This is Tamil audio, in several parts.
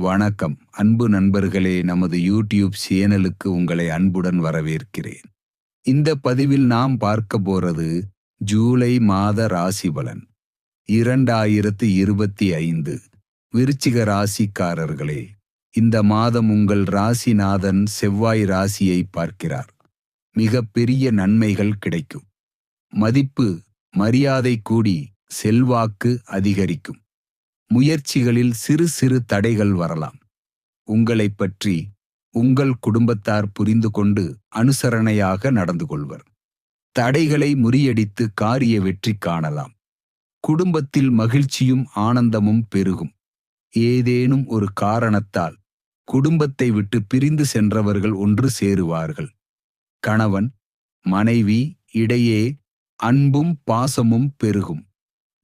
வணக்கம். அன்பு நண்பர்களே நமது யூடியூப் சேனலுக்கு உங்களை அன்புடன் வரவேற்கிறேன். இந்த பதிவில் நாம் பார்க்க போறது ஜூலை மாத ராசி பலன். இரண்டாயிரத்து இருபத்தி ஐந்து. விருச்சிக ராசிக்காரர்களே இந்த மாதம் உங்கள் ராசிநாதன் செவ்வாய் ராசியை பார்க்கிறார். மிக பெரிய நன்மைகள் கிடைக்கும். மதிப்பு மரியாதை கூடி செல்வாக்கு அதிகரிக்கும். முயற்சிகளில் சிறு சிறு தடைகள் வரலாம். உங்களைப் பற்றி உங்கள் குடும்பத்தார் புரிந்து கொண்டு அனுசரணையாக நடந்து கொள்வர். தடைகளை முறியடித்து காரிய வெற்றி காணலாம். குடும்பத்தில் மகிழ்ச்சியும் ஆனந்தமும் பெருகும். ஏதேனும் ஒரு காரணத்தால் குடும்பத்தை விட்டு பிரிந்து சென்றவர்கள் ஒன்று சேருவார்கள். கணவன் மனைவி இடையே அன்பும் பாசமும் பெருகும்.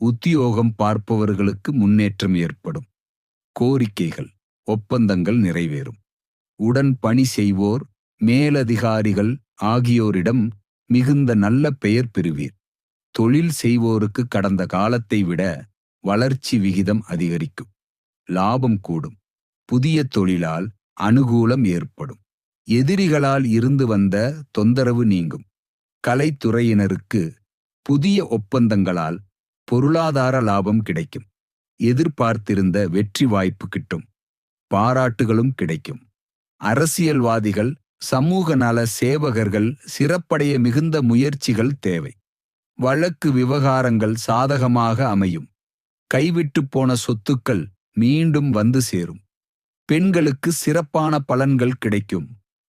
உத்தியோகம் பார்ப்பவர்களுக்கு முன்னேற்றம் ஏற்படும். கோரிக்கைகள் ஒப்பந்தங்கள் நிறைவேறும். உடன் பணி செய்வோர் மேலதிகாரிகள் ஆகியோரிடம் மிகுந்த நல்ல பெயர் பெறுவீர். தொழில் செய்வோருக்கு கடந்த காலத்தை விட வளர்ச்சி விகிதம் அதிகரிக்கும். லாபம் கூடும். புதிய தொழிலால் அனுகூலம் ஏற்படும். எதிரிகளால் இருந்து வந்த தொந்தரவு நீங்கும். கலைத்துறையினருக்கு புதிய ஒப்பந்தங்களால் பொருளாதார லாபம் கிடைக்கும். எதிர்பார்த்திருந்த வெற்றி வாய்ப்பு கிட்டும். பாராட்டுகளும் கிடைக்கும். அரசியல்வாதிகள் சமூக நல சேவகர்கள் சிறப்படைய மிகுந்த முயற்சிகள் தேவை. வழக்கு விவகாரங்கள் சாதகமாக அமையும். கைவிட்டு போன சொத்துக்கள் மீண்டும் வந்து சேரும். பெண்களுக்கு சிறப்பான பலன்கள் கிடைக்கும்.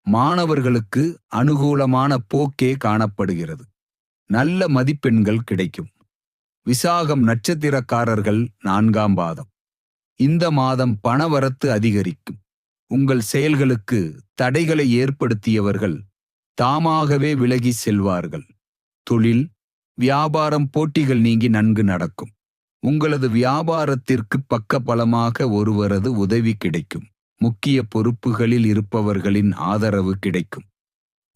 மாணவர்களுக்கு அனுகூலமான போக்கே காணப்படுகிறது. நல்ல மதிப்பெண்கள் கிடைக்கும். விசாகம் நட்சத்திரக்காரர்கள் நான்காம் பாதம். இந்த மாதம் பணவரத்து அதிகரிக்கும். உங்கள் செயல்களுக்கு தடைகளை ஏற்படுத்தியவர்கள் தாமாகவே விலகி செல்வார்கள். தொழில் வியாபாரம் போட்டிகள் நீங்கி நன்கு நடக்கும். உங்களது வியாபாரத்திற்கு பக்கபலமாக ஒருவரது உதவி கிடைக்கும். முக்கிய பொறுப்புகளில் இருப்பவர்களின் ஆதரவு கிடைக்கும்.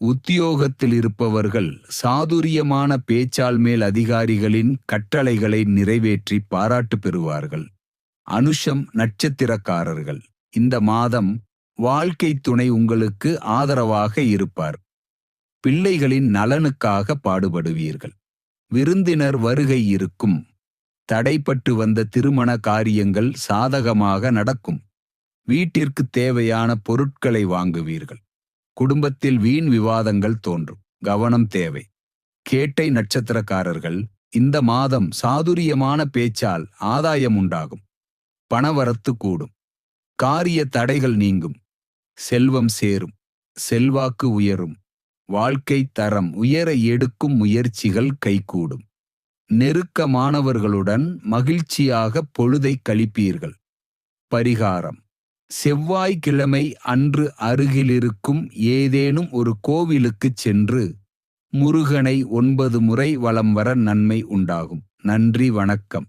உத்தியோகத்தில் இருப்பவர்கள் சாதுரியமான பேச்சால் மேல் அதிகாரிகளின் கட்டளைகளை நிறைவேற்றி பாராட்டு பெறுவார்கள். அனுஷம் நட்சத்திரக்காரர்கள். இந்த மாதம் வாழ்க்கை துணை உங்களுக்கு ஆதரவாக இருப்பார். பிள்ளைகளின் நலனுக்காக பாடுபடுவீர்கள். விருந்தினர் வருகை இருக்கும். தடைப்பட்டு வந்த திருமண காரியங்கள் சாதகமாக நடக்கும். வீட்டிற்கு தேவையான பொருட்களை வாங்குவீர்கள். குடும்பத்தில் வீண் விவாதங்கள் தோன்றும். கவனம் தேவை. கேட்டை நட்சத்திரக்காரர்கள் இந்த மாதம் சாதுரியமான பேச்சால் ஆதாயம் உண்டாகும். பணவரத்து கூடும். காரிய தடைகள் நீங்கும். செல்வம் சேரும். செல்வாக்கு உயரும். வாழ்க்கை தரம் உயர எடுக்கும் முயற்சிகள் கைகூடும். நெருக்கமானவர்களுடன் மகிழ்ச்சியாக பொழுதை கழிப்பீர்கள். பரிகாரம். செவ்வாய்க்கிழமை அன்று அருகிலிருக்கும் ஏதேனும் ஒரு கோவிலுக்குச் சென்று முருகனை ஒன்பது முறை வலம் வர நன்மை உண்டாகும். நன்றி வணக்கம்.